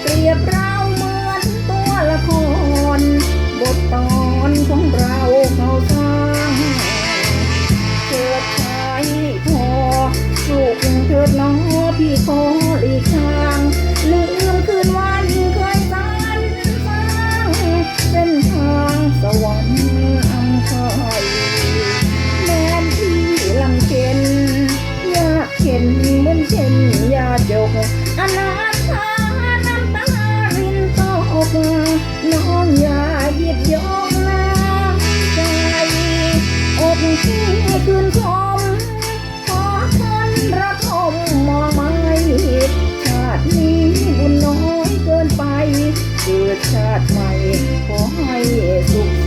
เปรียบเราเหมือนตัวละคร บทตอนของเราเขาสร้างเกิดชายพอลูกเกิดน้องพี่ขออีกทางลืมคืนวันเคยสานสร้างเส้นทางสวรรค์อังคอแม่ที่ลำเค็นยากเข็นเหมือนเช่นยาจกอนา ที่คืนคมขอทนระทมมองไม่ชาตินี้บุญน้อยเกินไป เกิดชาติใหม่ขอให้สุข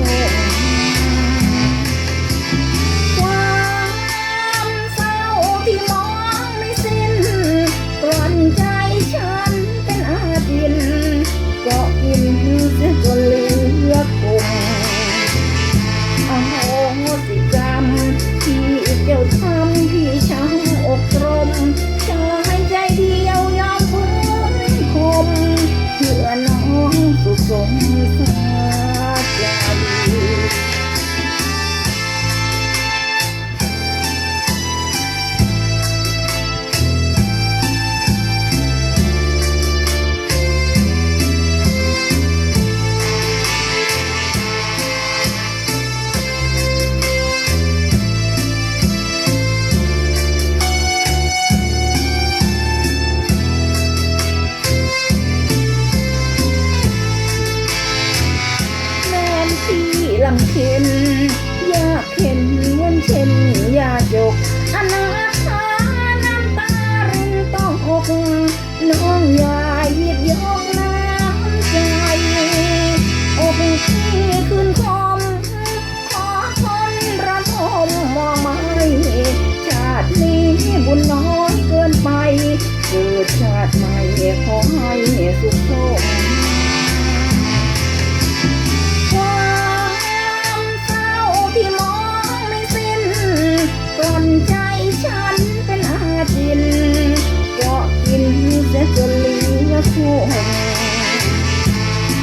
ที่ลำเค็นยากเข็นเหมือนเช่นยาจกอนาถาน้ำตารินต้องอกน้องย่าหยิบยกน้ำใจอกที่คืนคมขอทนระทมมองไม่ชาตินี้บุญน้อยเกินไป เกิดชาติใหม่ขอให้สุข อทุ่ง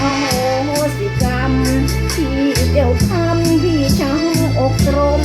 อโหสิกรรมที่เดียวทำพี่ช้ำอกตรม